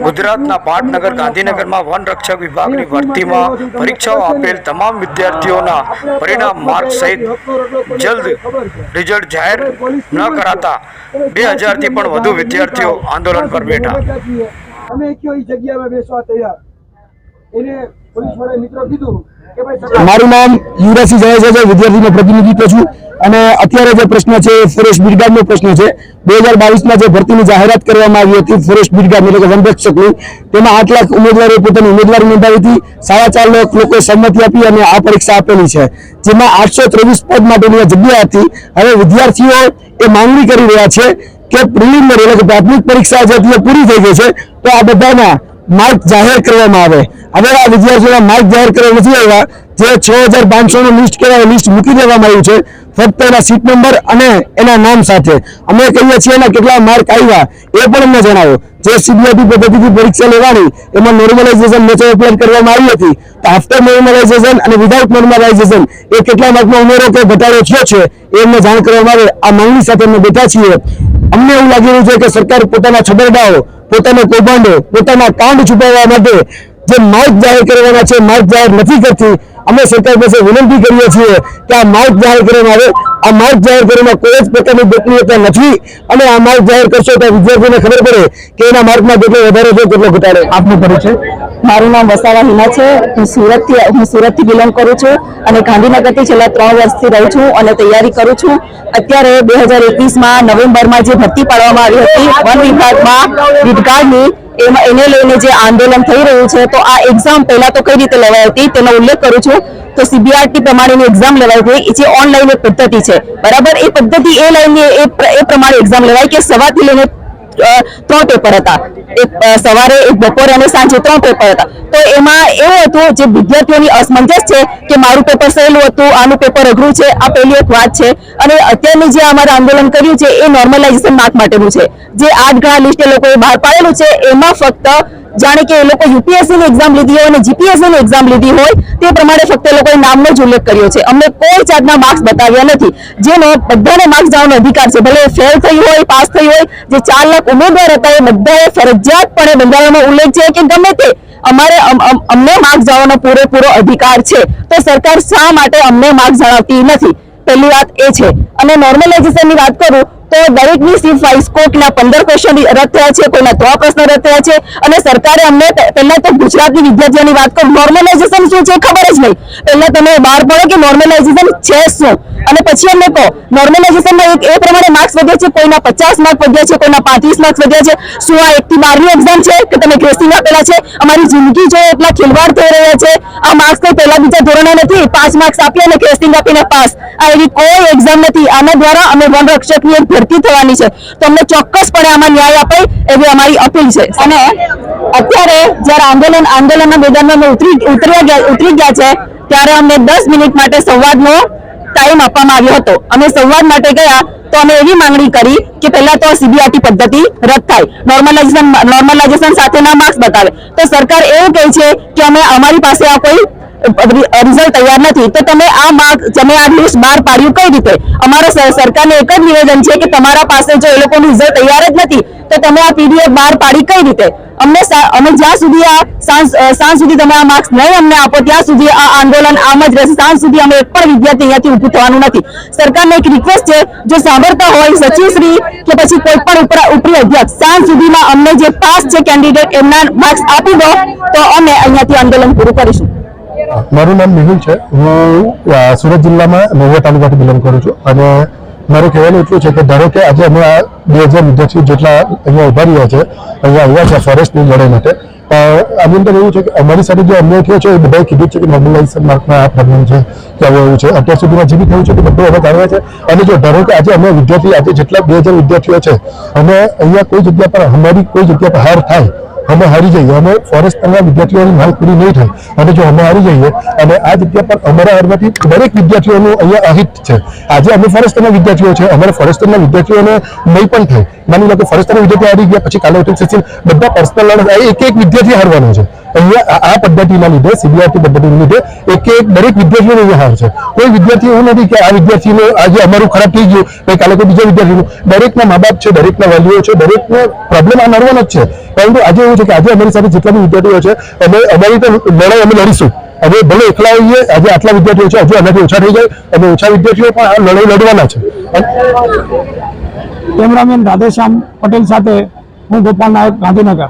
ગુજરાતના પાટનગર ગાંધીનગરમાં વન રક્ષક વિભાગની ભરતીમાં પરીક્ષાઓ આપેલ તમામ વિદ્યાર્થીઓના પરિણામ માર્ક સહિત જલ્દ રિઝલ્ટ જાહેર ન કરાતા બે હજારથી પણ વધુ વિદ્યાર્થીઓ આંદોલન પર બેઠા. અમે કયો જગ્યામાં બેસવા તૈયાર? એને પોલીસ મિત્રો કીધું મારું નામ યુવરાજસિંહ જાડેજા વિદ્યાર્થીનો પ્રતિનિધિત્વ છું. અને અત્યારે જે પ્રશ્ન છે, એ ફોરેસ્ટ બ્રિગાડનો પ્રશ્ન છે. બે હજાર બાવીસમાં જે ભરતીની જાહેરાત કરવામાં આવી હતી, ફોરેસ્ટ બ્રિગાડ એટલે કે વનરક્ષકની, તેમાં આઠ લાખ ઉમેદવારોએ પોતાની ઉમેદવારી નોંધાવી હતી. સાડા ચાર લાખ લોકોએ સંમતિ આપી અને આ પરીક્ષા આપેલી છે. જેમાં આઠસો ત્રેવીસ પદ માટેની જગ્યા હતી. હવે વિદ્યાર્થીઓ એ માંગણી કરી રહ્યા છે કે પ્રિલિમિનરી એટલે કે પ્રાથમિક પરીક્ષા જે પૂરી થઈ ગઈ છે. તો આ બધાના માર્ક જાહેર કરવામાં આવે. હવે આ વિદ્યાર્થીઓના માર્ક જાહેર કરવા નથી આવ્યા. જે છ હજાર પાંચસોનું લિસ્ટ કહેવાય લિસ્ટ મૂકી દેવામાં આવ્યું છે. ફક્ત એના સીટ નંબર અને એના નામ સાથે. અમે કહીએ છીએ એના કેટલા માર્ક આવ્યા એ પણ અમને જણાવો. જે સીબીઆઈટી પદ્ધતિથી પરીક્ષા લેવાની, એમાં નોર્મલાઇઝેશન મેથડ એપ્લાય કરવામાં આવી હતી. તો આફ્ટર નોર્મલાઇઝેશન અને વિધાઉટ નોર્મલાઇઝેશન એ કેટલા માર્કનો ઉમેરો કે ઘટાડો થયો છે એ અમને જાણ કરવામાં આવે. આ માંગણી સાથે અમે બેઠા છીએ. અમને એવું લાગી રહ્યું છે કે સરકાર પોતાના છબરડાઓ પોતાના કૌભાંડો, પોતાના કાંડ છુપાવવા માટે જે માર્ગ જાહેર કરવાના છે, માર્ગ જાહેર નથી કરતી અમે સરકાર પાસે વિનંતી કરીએ છીએ કે આ માર્ગ જાહેર કરવામાં આવે. આ માર્ગ જાહેર કરવામાં કોઈ જ પ્રકારની ગોપનીયતા નથી. અને આ માર્ગ જાહેર કરશો તો વિદ્યાર્થીઓને ખબર પડે કે એના માર્કમાં કેટલો વધારો છે કેટલો ઘટાડો. આપનો પરિચય. મારું નામ વસાવા હિના છે. હું સુરતથી હું સુરતથી બિલોંગ કરું છું અને ગાંધીનગરથી છેલ્લા ત્રણ વર્ષથી રહું છું અને તૈયારી કરું છું. અત્યારે બે હજાર એકવીસમાં નવેમ્બરમાં જે ભરતી પાડવામાં આવી હતી, વન વિભાગમાં એમાં એને લઈને જે આંદોલન થઈ રહ્યું છે, તો આ એક્ઝામ પહેલા તો કઈ રીતે લેવાઈ હતી તેનો ઉલ્લેખ કરું છું. તો સીબીઆરટી પ્રમાણેની એક્ઝામ લેવાઈ હતી જે ઓનલાઈન એક પદ્ધતિ છે. બરાબર? એ પદ્ધતિ એ લઈને એ પ્રમાણે એક્ઝામ લેવાય કે સવારથી લઈને ત્રણ પેપર હતા. એક સવારે, એક બપોરે અને સાંજે ત્રણ પેપર હતા. તો એમાં એવું હતું, જે વિદ્યાર્થીઓની અસમંજસ છે કે મારું પેપર સહેલું હતું, આનું પેપર અઘરું છે, આ પહેલી એક વાત છે. અને અત્યારનું જે અમારે આંદોલન કર્યું છે, એ નોર્મલાઇઝેશન માર્ક માટેનું છે. જે આઠ ઘણા લિસ્ટ લોકોએ બહાર પાડેલું છે, એમાં ફક્ત જાણે કે એ લોકો યુપીએસસીની એક્ઝામ લીધી હોય અને જીપીએસસીની એક્ઝામ લીધી હોય, તે પ્રમાણે ફક્ત એ લોકોએ નામનો જ ઉલ્લેખ કર્યો છે. અમને કોઈ જાતના માર્ક્સ બતાવ્યા નથી. જેનો બધાને માર્ક્સ જવાનો અધિકાર છે. ભલે ફેલ થયું હોય, પાસ થયું હોય, જે ચાર લાખ ઉમેદવાર હતા, એ બધાએ ફરજિયાતપણે બંધારણમાં ઉલ્લેખ છે કે ગમે તે અમારે અમ- અમ- અમને માર્ક્સ જવાનો પૂરેપૂરો અધિકાર છે. તો સરકાર શા માટે અમને માર્ક્સ જણાવતી નથી? પહેલી વાત એ છે. અને નોર્મલાઇઝેશનની વાત કરું તો દરેકની સીટ વાઇઝ કોર્ટના પંદર ક્વેશ્ચન રદ થયા છે, કોઈના ત્રણ પ્રશ્ન રદ થયા છે અને સરકારે અમને પહેલા તો ગુજરાતની વિદ્યાર્થીઓની વાત કરું નોર્મલાઇઝેશન શું છે ખબર જ નહીં. પહેલા તમે બહાર પડો કે નોર્મલાઇઝેશન છે શું? અને પછી અમને કહો નોર્મલાઇઝેશનમાં એ પ્રમાણે માર્ક્સ વધ્યા છે, કોઈના પચાસ માર્ક વધ્યા છે, કોઈના પાંત્રીસ માર્ક્સ વધ્યા છે. શું આ એકથી બારની એક્ઝામ છે કે તમે ગ્રેસિંગ આપેલા છે? અમારી જિંદગી જો એટલા ખેલવાડ થઈ રહ્યા છે, આ માર્ક્સ કોઈ પહેલા બીજા ધોરણો નથી. પાંચ માર્ક્સ આપી અને ગ્રેસિંગ આપીને પાસ. આ એવી કોઈ એક્ઝામ નથી. આના દ્વારા અમે વન રક્ષકની એક ભરતી થવાની છે. તો અમને ચોક્કસપણે આમાં ન્યાય અપાય એવી અમારી અપીલ છે. અને અત્યારે જ્યારે આંદોલન, આંદોલનના મેદાનમાં ઉતરી ઉતરી ગયા ઉતરી ગયા છે, ત્યારે અમને દસ મિનિટ માટે સંવાદનો ટાઈમ આપવામાં આવ્યો હતો. અમે સંવાદ માટે ગયા તો અમે એવી માંગણી કરી કે પહેલા તો સીબીઆરટી પદ્ધતિ રદ થાય. નોર્મલાઇઝેશન નોર્મલાઇઝેશન સાથેના માર્ક્સ બતાવે. તો સરકાર એવું કહે છે કે અમે અમારી પાસે આ કોઈ રિઝલ્ટ તૈયાર નથી. તો તમે આ માર્ક તમે આ લિસ્ટ બહાર પાડ્યું કઈ રીતે? અમારો સર- સરકારને એક જ નિવેદન છે કે તમારા પાસે જો એ લોકોનું રિઝલ્ટ તૈયાર જ નથી તો તમે આ પીડીએફ બહાર પાડી કઈ રીતે? અમને અમે જ્યાં સુધી આ સાંજ સુધી તમે આ માર્ક્સ નહીં અમને આપો, ત્યાં સુધી આ આંદોલન આમ જ રહેશે. સાંજ સુધી અમે એક પણ વિદ્યાર્થી અહીંયાથી ઊભું થવાનું નથી. સરકારને એક રિક્વેસ્ટ છે, જો સાંભળતા હોય સચિવશ્રી કે પછી કોઈ પણ ઉપરા અધ્યક્ષ, સાંજ સુધીમાં અમને જે પાસ છે કેન્ડિડેટ એમના માર્ક્સ આપી દો, તો અમે અહીંયાથી આંદોલન પૂરું કરીશું. મારું નામ મેહુલ છે. હું સુરત જિલ્લામાં મહુવા તાલુકાથી બિલોંગ કરું છું અને મારું કહેવાનું એટલું છે કે ધારો કે આજે અમે આ બે હજાર વિદ્યાર્થીઓ જેટલા અહીંયા ઊભા રહ્યા છે, અહીંયા આવ્યા છે ફોરેસ્ટની લડાઈ માટે આની અંદર એવું છે કે અમારી સાથે જે અન્યાય થયો છે એ બધાએ કીધું છે કે નોર્મલાઇઝેશન માર્કમાં આ પ્રોબ્લેમ છે, કે આવું એવું છે. અત્યાર સુધીમાં જે બી થયું છે તે બધું અમે જાણવા છે. અને જો ધારો કે આજે અમે વિદ્યાર્થી, આજે જેટલા બે હજાર વિદ્યાર્થીઓ છે, અમે અહીંયા કોઈ જગ્યા પર, અમારી કોઈ જગ્યા પર હાર થાય અમે હારી જઈએ. અમે ફોરેસ્ટના વિદ્યાર્થીઓની માંગ પૂરી નહીં થાય. અને જો અમે હારી જઈએ, અને આ જગ્યા પર અમારા હારવાથી દરેક વિદ્યાર્થીઓનું અહીંયા અહિત છે. આજે અમે ફોરેસ્ટના વિદ્યાર્થીઓ છે. અમારા ફોરેસ્ટના વિદ્યાર્થીઓને નહીં પણ થાય. માની લો કે ફોરેસ્ટના વિદ્યાર્થી હારી ગયા, પછી કાલે ઉઠી સેશન બધા પર્સનલ એક એક વિદ્યાર્થી હારવાનો છે. અહીંયા આ- પદ્ધતિના લીધે સીબીઆરટી પદ્ધતિના લીધે એક એક દરેક વિદ્યાર્થીઓનો વ્યવહાર છે. કોઈ વિદ્યાર્થી એવું નથી કે આ વિદ્યાર્થીનું આજે અમારું ખરાબ થઈ ગયું પછી કાલે કોઈ બીજા વિદ્યાર્થીનું. દરેકના મા બાપ છે, દરેકના વાલીઓ છે, દરેકનો પ્રોબ્લેમ આ નડવાનો જ છે. પરંતુ આજે એવું છે કે આજે અમારી સાથે જેટલા બી વિદ્યાર્થીઓ છે, અમે અમારી રીતે લડાઈ અમે લડીશું. હવે ભલે એકલા હોઈએ, આજે આટલા વિદ્યાર્થીઓ છે, હજુ આનાથી ઓછા થઈ જાય અને ઓછા વિદ્યાર્થીઓ પણ આ લડાઈ લડવાના છે. કેમેરામેન રાધેશ્યામ પટેલ સાથે હું ગોપાલ નાયક, ગાંધીનગર.